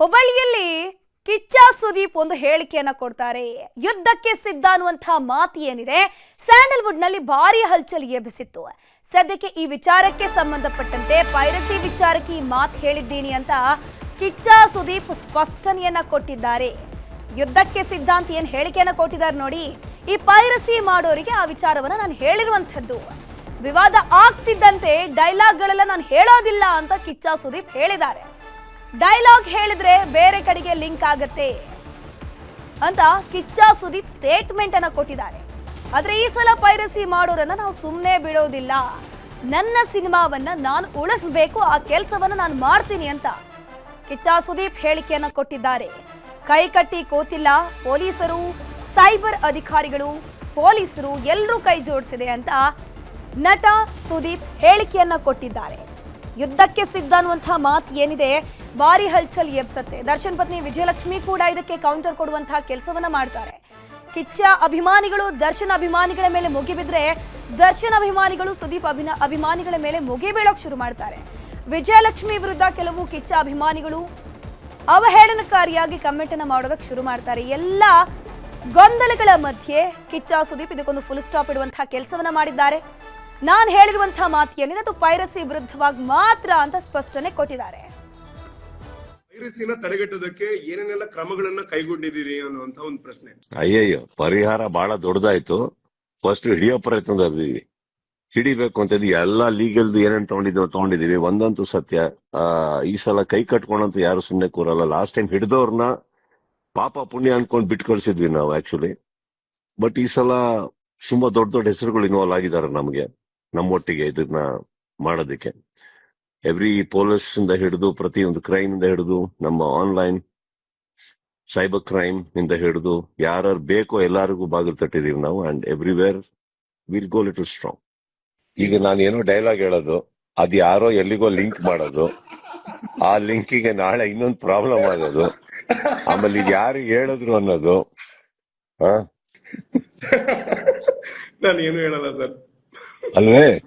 ಹುಬ್ಬಳ್ಳಿಯಲ್ಲಿ ಕಿಚ್ಚ ಸುದೀಪ್ ಒಂದು ಹೇಳಿಕೆಯನ್ನ ಕೊಡ್ತಾರೆ. ಯುದ್ಧಕ್ಕೆ ಸಿದ್ಧ ಅನ್ನುವಂತಹ ಮಾತು ಏನಿದೆ? ಸ್ಯಾಂಡಲ್ವುಡ್ನಲ್ಲಿ ಭಾರಿ ಹಲ್ಚಲ್ ಎಬ್ಬಿಸಿತ್ತು. ಸದ್ಯಕ್ಕೆ ಈ ವಿಚಾರಕ್ಕೆ ಸಂಬಂಧಪಟ್ಟಂತೆ ಪೈರಸಿ ವಿಚಾರಕ್ಕೆ ಈ ಮಾತು ಹೇಳಿದ್ದೀನಿ ಅಂತ ಕಿಚ್ಚ ಸುದೀಪ್ ಸ್ಪಷ್ಟನೆಯನ್ನ ಕೊಟ್ಟಿದ್ದಾರೆ. ಯುದ್ಧಕ್ಕೆ ಸಿದ್ಧ ಅಂತ ಏನ್ ಹೇಳಿಕೆಯನ್ನ ಕೊಟ್ಟಿದ್ದಾರೆ ನೋಡಿ. ಈ ಪೈರಸಿ ಮಾಡೋರಿಗೆ ಆ ವಿಚಾರವನ್ನ ನಾನು ಹೇಳಿರುವಂಥದ್ದು. ವಿವಾದ ಆಗ್ತಿದ್ದಂತೆ ಡೈಲಾಗ್ಗಳೆಲ್ಲ ನಾನು ಹೇಳೋದಿಲ್ಲ ಅಂತ ಕಿಚ್ಚ ಸುದೀಪ್ ಹೇಳಿದ್ದಾರೆ. ಡೈಲಾಗ್ ಹೇಳಿದ್ರೆ ಬೇರೆ ಕಡೆಗೆ ಲಿಂಕ್ ಆಗತ್ತೆ ಅಂತ ಕಿಚ್ಚ ಸುದೀಪ್ ಸ್ಟೇಟ್ಮೆಂಟ್ ಅನ್ನ ಕೊಟ್ಟಿದ್ದಾರೆ. ಆದ್ರೆ ಈ ಸಲ ಪೈರಸಿ ಮಾಡೋರನ್ನ ನಾವು ಸುಮ್ಮನೆ ಬಿಡೋದಿಲ್ಲ. ನನ್ನ ಸಿನಿಮಾವನ್ನ ನಾನು ಉಳಿಸ್ಬೇಕು, ಆ ಕೆಲಸವನ್ನ ನಾನು ಮಾಡ್ತೀನಿ ಅಂತ ಕಿಚ್ಚ ಸುದೀಪ್ ಹೇಳಿಕೆಯನ್ನ ಕೊಟ್ಟಿದ್ದಾರೆ. ಕೈ ಕಟ್ಟಿ ಕೂತಿಲ್ಲ, ಪೊಲೀಸರು, ಸೈಬರ್ ಅಧಿಕಾರಿಗಳು, ಪೊಲೀಸರು ಎಲ್ಲರೂ ಕೈ ಜೋಡಿಸಿದೆ ಅಂತ ನಟ ಸುದೀಪ್ ಹೇಳಿಕೆಯನ್ನ ಕೊಟ್ಟಿದ್ದಾರೆ. ಯುದ್ಧಕ್ಕೆ ಸಿದ್ಧ ಅನ್ನುವಂತಹ ಮಾತು ಏನಿದೆ, ಭಾರಿ ಹಲ್ಚಲ್ ಎಬ್ಸತ್ತೆ. ದರ್ಶನ್ ಪತ್ನಿ ವಿಜಯಲಕ್ಷ್ಮಿ ಕೂಡ ಇದಕ್ಕೆ ಕೌಂಟರ್ ಕೊಡುವಂತಹ ಕೆಲಸವನ್ನ ಮಾಡ್ತಾರೆ. ಕಿಚ್ಚ ಅಭಿಮಾನಿಗಳು, ದರ್ಶನ್ ಅಭಿಮಾನಿಗಳ ಮೇಲೆ ಮುಗಿಬಿದ್ರೆ ದರ್ಶನ್ ಅಭಿಮಾನಿಗಳು, ಸುದೀಪ್ ಅಭಿನ, ಅಭಿಮಾನಿಗಳ ಮೇಲೆ ಮುಗಿ ಬೀಳೋಕ್ ಶುರು ಮಾಡ್ತಾರೆ. ವಿಜಯಲಕ್ಷ್ಮಿ ವಿರುದ್ಧ ಕೆಲವು ಕಿಚ್ಚ ಅಭಿಮಾನಿಗಳು ಅವಹೇಳನಕಾರಿಯಾಗಿ ಕಮೆಂಟ್ ಅನ್ನ ಮಾಡೋದಕ್ಕೆ ಶುರು ಮಾಡ್ತಾರೆ. ಎಲ್ಲ ಗೊಂದಲಗಳ ಮಧ್ಯೆ ಕಿಚ್ಚ, ಸುದೀಪ್ ಇದಕ್ಕೊಂದು ಫುಲ್ ಸ್ಟಾಪ್ ಇಡುವಂತಹ ಕೆಲಸವನ್ನ ಮಾಡಿದ್ದಾರೆ. ನಾನು ಹೇಳಿರುವಂತಹ ಮಾತು ಏನಿದೆ ಅದು ಪೈರಸಿ ವಿರುದ್ಧವಾಗಿ ಮಾತ್ರ ಅಂತ ಸ್ಪಷ್ಟನೆ ಕೊಟ್ಟಿದ್ದಾರೆ. ವೈರಸ್ಸಿನ ತಡೆಗಟ್ಟೋದಕ್ಕೆ ಏನೇನೆಲ್ಲ ಕ್ರಮಗಳನ್ನ ಕೈಗೊಂಡಿದ್ದೀರಿ ಅನ್ನುವಂತ ಒಂದು ಪ್ರಶ್ನೆ. ಅಯ್ಯಯ್ಯೋ ಪರಿಹಾರ ಬಹಳ ದೊಡ್ಡದಾಯ್ತು. ಫಸ್ಟ್ ಹಿಡಿಯೋ ಪ್ರಯತ್ನ ಹಿಡಿಬೇಕು ಅಂತ. ಎಲ್ಲಾ ಲೀಗಲ್ ಏನೇನ್ ತಗೊಂಡಿದ್ದೀವಿ ತಗೊಂಡಿದೀವಿ ಒಂದಂತೂ ಸತ್ಯ. ಆ ಈ ಸಲ ಕೈ ಕಟ್ಕೊಂಡಂತ ಯಾರು ಸುಮ್ನೆ ಕೂರಲ್ಲ. ಲಾಸ್ಟ್ ಟೈಮ್ ಹಿಡಿದವ್ರನ್ನ ಪಾಪ ಪುಣ್ಯ ಅನ್ಕೊಂಡ್ ಬಿಟ್ ಕಳ್ಸಿದ್ವಿ ನಾವು ಆಕ್ಚುಲಿ ಬಟ್ ಈ ಸಲ ತುಂಬಾ ದೊಡ್ಡ ದೊಡ್ಡ ಹೆಸರುಗಳು ಇನ್ವಾಲ್ವ್ ಆಗಿದ್ದಾರೆ ನಮ್ಗೆ. ನಮ್ಮೊಟ್ಟಿಗೆ ಇದನ್ನ ಮಾಡೋದಕ್ಕೆ. ಎವ್ರಿ ಪೊಲೀಸ್ ಇಂದ ಹಿಡಿದು, ಪ್ರತಿಯೊಂದು ಕ್ರೈಮ್ ಇಂದ ಹಿಡಿದು, ನಮ್ಮ ಆನ್ಲೈನ್ ಸೈಬರ್ ಕ್ರೈಮ್ ಇಂದ ಹಿಡಿದು ಯಾರು ಬೇಕೋ ಎಲ್ಲರಿಗೂ ಬಾಗಿಲು ತಟ್ಟಿದೀವಿ ನಾವು and everywhere will go little strong ಈಗ ನಾನು ಏನೋ ಡೈಲಾಗ್ ಹೇಳೋದು, ಅದ್ ಯಾರೋ ಎಲ್ಲಿಗೋ ಲಿಂಕ್ ಮಾಡೋದು, ಆ ಲಿಂಕಿಗೆ ನಾಳೆ ಇನ್ನೊಂದು ಪ್ರಾಬ್ಲಮ್ ಆಗೋದು. ಆಮೇಲೆ ಈಗ ಯಾರು ಹೇಳಿದ್ರು ಅನ್ನೋದು ನಾನು ಏನು ಹೇಳಲ್ಲ ಸರ್. ಅಲ್ವೇ?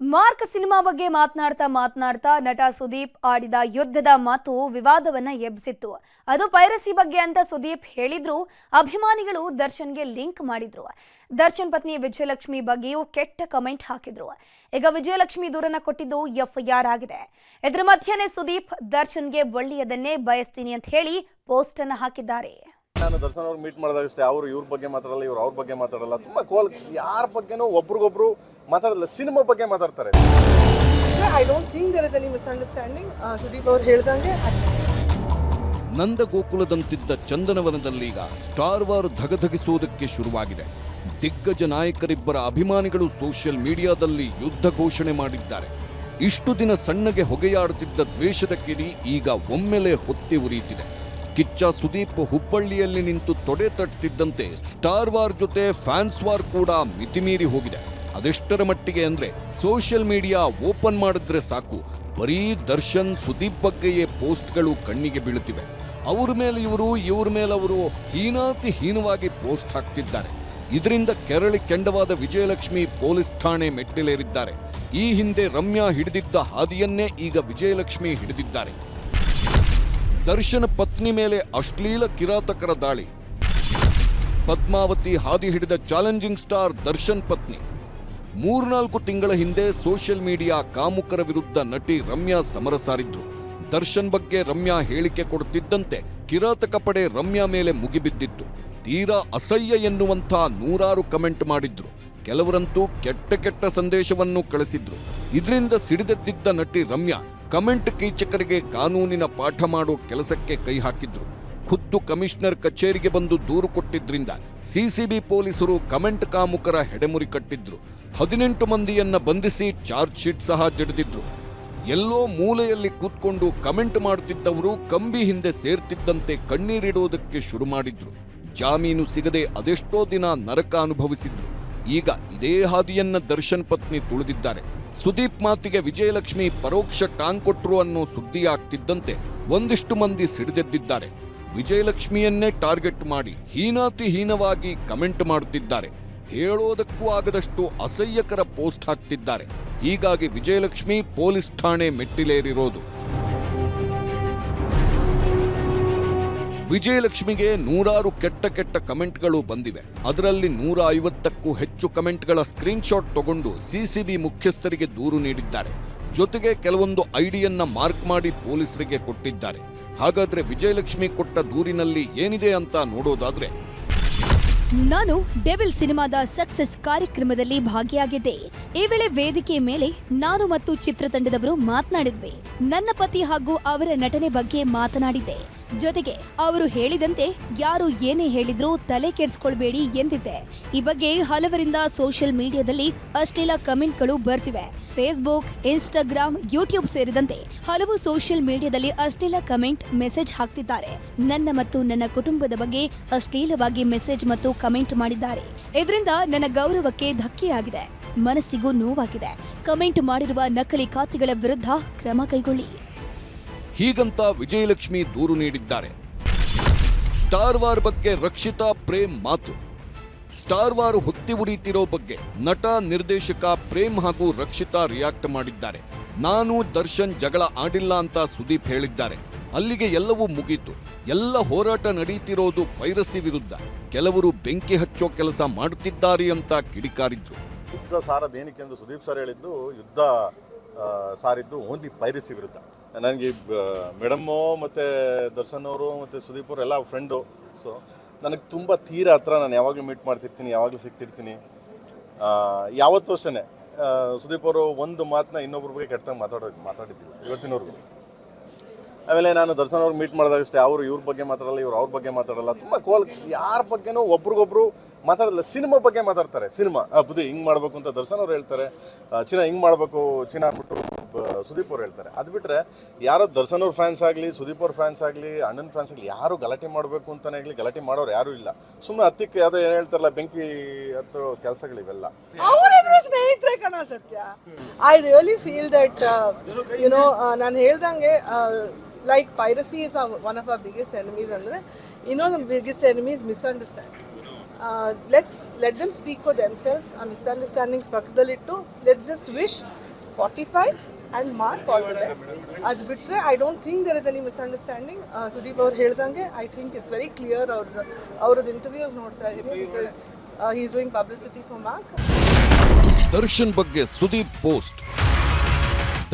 ಮಾರ್ಕ್ ಸಿನಿಮಾ ಬಗ್ಗೆ ಮಾತನಾಡ್ತಾ ಮಾತನಾಡ್ತಾ ನಟ ಸುದೀಪ್ ಆಡಿದ ಯುದ್ಧದ ಮಾತು ವಿವಾದವನ್ನ ಎಬ್ಬಿಸಿತ್ತು. ಅದು ಪೈರಸಿ ಬಗ್ಗೆ ಅಂತ ಸುದೀಪ್ ಹೇಳಿದ್ರು, ಅಭಿಮಾನಿಗಳು ದರ್ಶನ್ಗೆ ಲಿಂಕ್ ಮಾಡಿದ್ರು. ದರ್ಶನ್ ಪತ್ನಿ ವಿಜಯಲಕ್ಷ್ಮಿ ಬಗ್ಗೆಯೂ ಕೆಟ್ಟ ಕಮೆಂಟ್ ಹಾಕಿದ್ರು. ಈಗ ವಿಜಯಲಕ್ಷ್ಮಿ ದೂರನ್ನ ಕೊಟ್ಟಿದ್ದು ಎಫ್ಐಆರ್ ಆಗಿದೆ. ಇದರ ಮಧ್ಯೆನೇ ಸುದೀಪ್ ದರ್ಶನ್ಗೆ ಒಳ್ಳೆಯದನ್ನೇ ಬಯಸ್ತೀನಿ ಅಂತ ಹೇಳಿ ಪೋಸ್ಟ್ ಅನ್ನ ಹಾಕಿದ್ದಾರೆ. ನಾನು ದರ್ಶನ್ ಅವ್ರು ಮೀಟ್ ಮಾಡಿದಾಗ ಅಷ್ಟೇ ಅವರು ಇವ್ರ ಬಗ್ಗೆ ಮಾತಾಡಲ್ಲ ಇವ್ರು ಅವ್ರ ಬಗ್ಗೆ ಮಾತಾಡಲ್ಲ. ತುಂಬ ಕೋಲ್ ಯಾರ ಬಗ್ಗೆನೂ ಒಬ್ರಿಗೊಬ್ರು ಮಾತಾಡಲ್ಲ ಸಿನಿಮಾ ಬಗ್ಗೆ ಮಾತಾಡ್ತಾರೆ. I don't think there is any misunderstanding Sudeep ಅವ್ರು ಹೇಳ್ದಂಗೆ ನಂದಗೋಕುಲದಂತಿದ್ದ ಚಂದನವನದಲ್ಲೀಗ ಸ್ಟಾರ್ ವಾರ್ ಧಗಧಗಿಸುವುದಕ್ಕೆ ಶುರುವಾಗಿದೆ. ದಿಗ್ಗಜ ನಾಯಕರಿಬ್ಬರ ಅಭಿಮಾನಿಗಳು ಸೋಷಿಯಲ್ ಮೀಡಿಯಾದಲ್ಲಿ ಯುದ್ಧ ಘೋಷಣೆ ಮಾಡಿದ್ದಾರೆ. ಇಷ್ಟು ದಿನ ಸಣ್ಣಗೆ ಹೊಗೆಯಾಡುತ್ತಿದ್ದ ದ್ವೇಷದ ಕಿಡಿ ಈಗ ಒಮ್ಮೆಲೆ ಹೊತ್ತಿ ಉರಿಯುತ್ತಿದೆ. ಕಿಚ್ಚ ಸುದೀಪ್ ಹುಬ್ಬಳ್ಳಿಯಲ್ಲಿ ನಿಂತು ತೊಡೆ ತಟ್ಟಿದ್ದಂತೆ ಸ್ಟಾರ್ ವಾರ್ ಜೊತೆ ಫ್ಯಾನ್ಸ್ ವಾರ್ ಕೂಡ ಮಿತಿಮೀರಿ ಹೋಗಿದೆ. ಅದೆಷ್ಟರ ಮಟ್ಟಿಗೆ ಅಂದ್ರೆ ಸೋಷಿಯಲ್ ಮೀಡಿಯಾ ಓಪನ್ ಮಾಡಿದ್ರೆ ಸಾಕು. ಬರೀ ದರ್ಶನ್ ಸುದೀಪ್ ಬಗ್ಗೆಯೇ ಪೋಸ್ಟ್ಗಳು ಕಣ್ಣಿಗೆ ಬೀಳುತ್ತಿವೆ. ಅವ್ರ ಮೇಲೆ ಇವರು, ಇವ್ರ ಮೇಲೆ ಅವರು ಹೀನಾತಿ ಹೀನವಾಗಿ ಪೋಸ್ಟ್ ಹಾಕ್ತಿದ್ದಾರೆ. ಇದರಿಂದ ಕೆರಳಿ ಕೆಂಡವಾದ ವಿಜಯಲಕ್ಷ್ಮಿ ಪೊಲೀಸ್ ಠಾಣೆ ಮೆಟ್ಟಿಲೇರಿದ್ದಾರೆ. ಈ ಹಿಂದೆ ರಮ್ಯಾ ಹಿಡಿದಿದ್ದ ಹಾದಿಯನ್ನೇ ಈಗ ವಿಜಯಲಕ್ಷ್ಮಿ ಹಿಡಿದಿದ್ದಾರೆ. ದರ್ಶನ್ ಪತ್ನಿ ಮೇಲೆ ಅಶ್ಲೀಲ ಕಿರಾತಕರ ದಾಳಿ. ಪದ್ಮಾವತಿ ಹಾದಿ ಹಿಡಿದ ಚಾಲೆಂಜಿಂಗ್ ಸ್ಟಾರ್ ದರ್ಶನ್ ಪತ್ನಿ. ಮೂರ್ನಾಲ್ಕು ತಿಂಗಳ ಹಿಂದೆ ಸೋಷಿಯಲ್ ಮೀಡಿಯಾ ಕಾಮುಕರ ವಿರುದ್ಧ ನಟಿ ರಮ್ಯಾ ಸಮರ ಸಾರಿದ್ರು. ದರ್ಶನ್ ಬಗ್ಗೆ ರಮ್ಯಾ ಹೇಳಿಕೆ ಕೊಡುತ್ತಿದ್ದಂತೆ ಕಿರಾತಕ ಪಡೆ ರಮ್ಯಾ ಮೇಲೆ ಮುಗಿಬಿದ್ದಿತ್ತು. ತೀರಾ ಅಸಹ್ಯ ಎನ್ನುವಂಥ ನೂರಾರು ಕಮೆಂಟ್ ಮಾಡಿದ್ರು. ಕೆಲವರಂತೂ ಕೆಟ್ಟ ಕೆಟ್ಟ ಸಂದೇಶವನ್ನು ಕಳಿಸಿದ್ರು. ಇದರಿಂದ ಸಿಡಿದೆದ್ದಿದ್ದ ನಟಿ ರಮ್ಯಾ ಕಮೆಂಟ್ ಕೀಚಕರಿಗೆ ಕಾನೂನಿನ ಪಾಠ ಮಾಡೋ ಕೆಲಸಕ್ಕೆ ಕೈ ಹಾಕಿದ್ರು. ಖುದ್ದು ಕಮಿಷನರ್ ಕಚೇರಿಗೆ ಬಂದು ದೂರು ಕೊಟ್ಟಿದ್ರಿಂದ ಸಿಸಿಬಿ ಪೊಲೀಸರು ಕಮೆಂಟ್ ಕಾಮುಕರ ಹೆಡೆಮುರಿ ಕಟ್ಟಿದ್ರು. ಹದಿನೆಂಟು ಮಂದಿಯನ್ನ ಬಂಧಿಸಿ ಚಾರ್ಜ್ ಶೀಟ್ ಸಹ ಜಡಿದಿದ್ರು. ಎಲ್ಲೋ ಮೂಲೆಯಲ್ಲಿ ಕೂತ್ಕೊಂಡು ಕಮೆಂಟ್ ಮಾಡುತ್ತಿದ್ದವರು ಕಂಬಿ ಹಿಂದೆ ಸೇರ್ತಿದ್ದಂತೆ ಕಣ್ಣೀರಿಡುವುದಕ್ಕೆ ಶುರು ಮಾಡಿದ್ರು. ಜಾಮೀನು ಸಿಗದೆ ಅದೆಷ್ಟೋ ದಿನ ನರಕ ಅನುಭವಿಸಿದ್ರು. ಈಗ ಇದೇ ಹಾದಿಯನ್ನ ದರ್ಶನ್ ಪತ್ನಿ ತುಳಿದಿದ್ದಾರೆ. ಸುದೀಪ್ ಮಾತಿಗೆ ವಿಜಯಲಕ್ಷ್ಮಿ ಪರೋಕ್ಷ ಟಾಂಗ್ ಕೊಟ್ರು ಅನ್ನೋ ಸುದ್ದಿ ಆಗ್ತಿದ್ದಂತೆ ಒಂದಿಷ್ಟು ಮಂದಿ ಸಿಡಿದೆದ್ದಿದ್ದಾರೆ. ವಿಜಯಲಕ್ಷ್ಮಿಯನ್ನೇ ಟಾರ್ಗೆಟ್ ಮಾಡಿ ಹೀನಾತಿ ಹೀನವಾಗಿ ಕಮೆಂಟ್ ಮಾಡುತ್ತಿದ್ದಾರೆ. ಹೇಳೋದಕ್ಕೂ ಆಗದಷ್ಟು ಅಸಹ್ಯಕರ ಪೋಸ್ಟ್ ಹಾಕ್ತಿದ್ದಾರೆ. ಹೀಗಾಗಿ ವಿಜಯಲಕ್ಷ್ಮಿ ಪೊಲೀಸ್ ಠಾಣೆ ಮೆಟ್ಟಿಲೇರಿರೋದು. ವಿಜಯಲಕ್ಷ್ಮಿಗೆ ನೂರಾರು ಕೆಟ್ಟ ಕೆಟ್ಟ ಕಮೆಂಟ್ಗಳು ಬಂದಿವೆ. ಅದರಲ್ಲಿ ನೂರ ಐವತ್ತಕ್ಕೂ ಹೆಚ್ಚು ಕಮೆಂಟ್ಗಳ ಸ್ಕ್ರೀನ್ಶಾಟ್ ತಗೊಂಡು ಸಿಸಿಬಿ ಮುಖ್ಯಸ್ಥರಿಗೆ ದೂರು ನೀಡಿದ್ದಾರೆ. ಜೊತೆಗೆ ಕೆಲವೊಂದು ಐಡಿಯನ್ನ ಮಾರ್ಕ್ ಮಾಡಿ ಪೊಲೀಸರಿಗೆ ಕೊಟ್ಟಿದ್ದಾರೆ. ಹಾಗಾದ್ರೆ ವಿಜಯಲಕ್ಷ್ಮಿ ಕೊಟ್ಟ ದೂರಿನಲ್ಲಿ ಏನಿದೆ ಅಂತ ನೋಡೋದಾದ್ರೆ. ನಾನು ಡೆವಿಲ್ ಸಿನಿಮಾದ ಸಕ್ಸಸ್ ಕಾರ್ಯಕ್ರಮದಲ್ಲಿ ಭಾಗಿಯಾಗಿದ್ದೆ. ಈ ವೇಳೆ ವೇದಿಕೆಯ ಮೇಲೆ ನಾನು ಮತ್ತು ಚಿತ್ರತಂಡದವರು ಮಾತನಾಡಿದ್ವಿ. ನನ್ನ ಪತಿ ಹಾಗೂ ಅವರ ನಟನೆ ಬಗ್ಗೆ ಮಾತನಾಡಿದ್ದೆ. ಜೊತೆಗೆ ಅವರು ಹೇಳಿದಂತೆ ಯಾರು ಏನೇ ಹೇಳಿದ್ರೂ ತಲೆ ಕೆಡಿಸ್ಕೊಳ್ಬೇಡಿ ಎಂದಿದ್ದೆ. ಈ ಬಗ್ಗೆ ಹಲವರಿಂದ ಸೋಷಿಯಲ್ ಮೀಡಿಯಾದಲ್ಲಿ ಅಶ್ಲೀಲ ಕಮೆಂಟ್ಗಳು ಬರ್ತಿವೆ. ಫೇಸ್ಬುಕ್, ಇನ್ಸ್ಟಾಗ್ರಾಮ್, ಯೂಟ್ಯೂಬ್ ಸೇರಿದಂತೆ ಹಲವು ಸೋಷಿಯಲ್ ಮೀಡಿಯಾದಲ್ಲಿ ಅಶ್ಲೀಲ ಕಮೆಂಟ್ ಮೆಸೇಜ್ ಹಾಕ್ತಿದ್ದಾರೆ. ನನ್ನ ಮತ್ತು ನನ್ನ ಕುಟುಂಬದ ಬಗ್ಗೆ ಅಶ್ಲೀಲವಾಗಿ ಮೆಸೇಜ್ ಮತ್ತು ಕಮೆಂಟ್ ಮಾಡಿದ್ದಾರೆ. ಇದರಿಂದ ನನ್ನ ಗೌರವಕ್ಕೆ ಧಕ್ಕೆಯಾಗಿದೆ. ಮನಸ್ಸಿಗೂ ನೋವಾಗಿದೆ. ಕಮೆಂಟ್ ಮಾಡಿರುವ ನಕಲಿ ಖಾತೆಗಳ ವಿರುದ್ಧ ಕ್ರಮ ಕೈಗೊಳ್ಳಿ. ಹೀಗಂತ ವಿಜಯಲಕ್ಷ್ಮಿ ದೂರು ನೀಡಿದ್ದಾರೆ. ಸ್ಟಾರ್ ವಾರ್ ಬಗ್ಗೆ ರಕ್ಷಿತಾ ಪ್ರೇಮ್ ಮಾತು. ಸ್ಟಾರ್ ವಾರ್ ಹೊತ್ತಿ ಉರಿತಿರೋ ಬಗ್ಗೆ ನಟ, ನಿರ್ದೇಶಕ ಪ್ರೇಮ್ ಹಾಗೂ ರಕ್ಷಿತಾ ರಿಯಾಕ್ಟ್ ಮಾಡಿದ್ದಾರೆ. ನಾನು, ದರ್ಶನ್ ಜಗಳ ಆಡಿಲ್ಲ ಅಂತ ಸುದೀಪ್ ಹೇಳಿದ್ದಾರೆ. ಅಲ್ಲಿಗೆ ಎಲ್ಲವೂ ಮುಗೀತು. ಎಲ್ಲ ಹೋರಾಟ ನಡೀತಿರೋದು ಪೈರಸಿ ವಿರುದ್ಧ. ಕೆಲವರು ಬೆಂಕಿ ಹಚ್ಚೋ ಕೆಲಸ ಮಾಡುತ್ತಿದ್ದಾರೆ ಅಂತ ಕಿಡಿಕಾರಿದ್ರು. ಯುದ್ಧ ಸಾರದು ಏನಕ್ಕೆ ಎಂದು ಸುದೀಪ್ ಸರ್ ಹೇಳಿದ್ದು, ಯುದ್ಧ ಸಾರಿದ್ದು ಓನ್ಲಿ ಪೈರಸಿ ವಿರುದ್ಧ. ನನಗೆ ಮೇಡಮ್ಮು ಮತ್ತು ದರ್ಶನ್ ಅವರು ಮತ್ತು ಸುದೀಪ್ ಅವರು ಎಲ್ಲ ಫ್ರೆಂಡು ಸೊ ನನಗೆ ತುಂಬ ತೀರ ಹತ್ರ ನಾನು ಯಾವಾಗಲೂ ಮೀಟ್ ಮಾಡ್ತಿರ್ತೀನಿ, ಯಾವಾಗಲೂ ಸಿಗ್ತಿರ್ತೀನಿ. ಯಾವತ್ತೂ ಅಷ್ಟೇ ಸುದೀಪ್ ಅವರು ಒಂದು ಮಾತನ್ನ ಇನ್ನೊಬ್ಬರ ಬಗ್ಗೆ ಕೆಟ್ಟದಾಗ ಮಾತಾಡೋದು ಮಾತಾಡಿದ್ದಿಲ್ಲ ಇವತ್ತಿನವರೆಗೂ. ಆಮೇಲೆ ನಾನು ದರ್ಶನ್ ಅವ್ರಿಗೆ ಮೀಟ್ ಮಾಡಿದಾಗ ಅಷ್ಟೇ, ಅವರು ಇವ್ರ ಬಗ್ಗೆ ಮಾತಾಡಲ್ಲ, ಇವ್ರು ಅವ್ರ ಬಗ್ಗೆ ಮಾತಾಡಲ್ಲ. ತುಂಬ ಕೋಲ್ ಯಾರ ಬಗ್ಗೆನೂ ಒಬ್ರಿಗೊಬ್ರು ಮಾತಾಡಲ್ಲ, ಸಿನಿಮಾ ಬಗ್ಗೆ ಮಾತಾಡ್ತಾರೆ, ಸಿನಿಮಾ. ಬುದ್ಧಿ ಹಿಂಗೆ ಮಾಡಬೇಕು ಅಂತ ದರ್ಶನ್ ಅವ್ರು ಹೇಳ್ತಾರೆ ಚಿನ್ನ ಹಿಂಗೆ ಮಾಡಬೇಕು, ಚಿನ್ನ ಅಂದ್ಬಿಟ್ಟು ಬ- ಸುದೀಪ್ ಅವ್ರು ಹೇಳ್ತಾರೆ. ಅದು ಬಿಟ್ಟರೆ ಯಾರೋ ದರ್ಶನ್ ಅವ್ರ ಫ್ಯಾನ್ಸ್ ಆಗಲಿ, ಸುದೀಪ್ ಅವ್ರ ಫ್ಯಾನ್ಸ್ ಆಗಲಿ, ಅಣ್ಣನ ಫ್ಯಾನ್ಸ್ ಆಗಲಿ ಯಾರು ಗಲಾಟೆ ಮಾಡಬೇಕು ಅಂತಲೇ ಆಗಲಿ ಗಲಾಟೆ ಮಾಡೋರು ಯಾರೂ ಇಲ್ಲ. ಸುಮ್ಮನೆ ಹತ್ತಿಕ್ಕೆ ಯಾವುದೋ ಏನು ಹೇಳ್ತಾರಲ್ಲ, ಬೆಂಕಿ ಹತ್ತೋ ಕೆಲಸಗಳಿವೆಲ್ಲ ಅವರಿಬ್ರು ಸ್ನೇಹಿತರೆ ಕಣ ಸತ್ಯ. I really feel that you know ನಾನು ಹೇಳ್ದಂಗೆ like piracy is one of a biggest enemies ಅಂದರೆ ಇನ್ನೊಂದು biggest enemies misunderstand let's let them speak for themselves ಆ misunderstandings ಪಕ್ಕದಲ್ಲಿಟ್ಟು let's just wish forty five and mark all the ಅದು ಬಿಟ್ಟರೆ I don't think there is any misunderstanding Sudeep ಅವ್ರು ಹೇಳ್ದಂಗೆ I think it's very clear ಅವ್ರ ಅವ್ರದ್ದು interviews ನೋಡ್ತಾ ಇದ್ದೀನಿ because he is doing publicity for Mark Darshan ಬಗ್ಗೆ Sudeep post.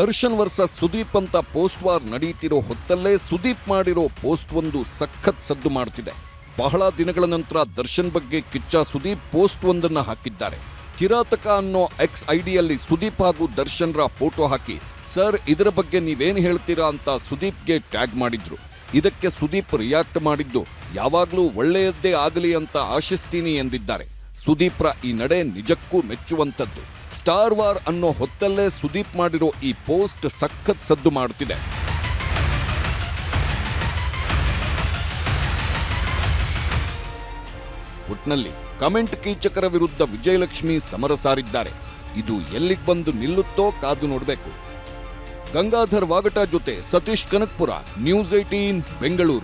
Darshan ವರ್ಷ ಸುದೀಪ್ ಅಂತ ಪೋಸ್ಟ್ ವಾರ್ ನಡೀತಿರೋ ಹೊತ್ತಲ್ಲೇ ಸುದೀಪ್ ಮಾಡಿರೋ ಪೋಸ್ಟ್ ಒಂದು ಸಖತ್ ಸದ್ದು ಮಾಡ್ತಿದೆ. ಬಹಳ ದಿನಗಳ ನಂತರ ದರ್ಶನ್ ಬಗ್ಗೆ ಕಿಚ್ಚ ಸುದೀಪ್ ಪೋಸ್ಟ್ ಒಂದನ್ನು ಹಾಕಿದ್ದಾರೆ. ಕಿರಾತಕ ಅನ್ನೋ ಎಕ್ಸ್ ಐಡಿಯಲ್ಲಿ ಸುದೀಪ್ ಹಾಗೂ ದರ್ಶನ್ರ ಫೋಟೋ ಹಾಕಿ ಸರ್, ಇದರ ಬಗ್ಗೆ ನೀವೇನು ಹೇಳ್ತೀರಾ ಅಂತ ಸುದೀಪ್ಗೆ ಟ್ಯಾಗ್ ಮಾಡಿದ್ರು. ಇದಕ್ಕೆ ಸುದೀಪ್ ರಿಯಾಕ್ಟ್ ಮಾಡಿದ್ದು, ಯಾವಾಗಲೂ ಒಳ್ಳೆಯದ್ದೇ ಆಗಲಿ ಅಂತ ಆಶಿಸ್ತೀನಿ ಎಂದಿದ್ದಾರೆ. ಸುದೀಪ್ರ ಈ ನಡೆ ನಿಜಕ್ಕೂ ಮೆಚ್ಚುವಂಥದ್ದು. ಸ್ಟಾರ್ ವಾರ್ ಅನ್ನೋ ಹೊತ್ತಲ್ಲೇ ಸುದೀಪ್ ಮಾಡಿರೋ ಈ ಪೋಸ್ಟ್ ಸಖತ್ ಸದ್ದು ಮಾಡುತ್ತಿದೆ. ಒಟ್ನಲ್ಲಿ ಕಮೆಂಟ್ ಕೀಚಕರ ವಿರುದ್ಧ ವಿಜಯಲಕ್ಷ್ಮಿ ಸಮರ ಸಾರಿದ್ದಾರೆ. ಇದು ಎಲ್ಲಿಗೆ ಬಂದು ನಿಲ್ಲುತ್ತೋ ಕಾದು ನೋಡಬೇಕು. ಗಂಗಾಧರ್ ವಾಗಟ ಜೊತೆ ಸತೀಶ್ ಕನಕ್ಪುರ ನ್ಯೂಸ್ ಏಟೀನ್ ಬೆಂಗಳೂರು.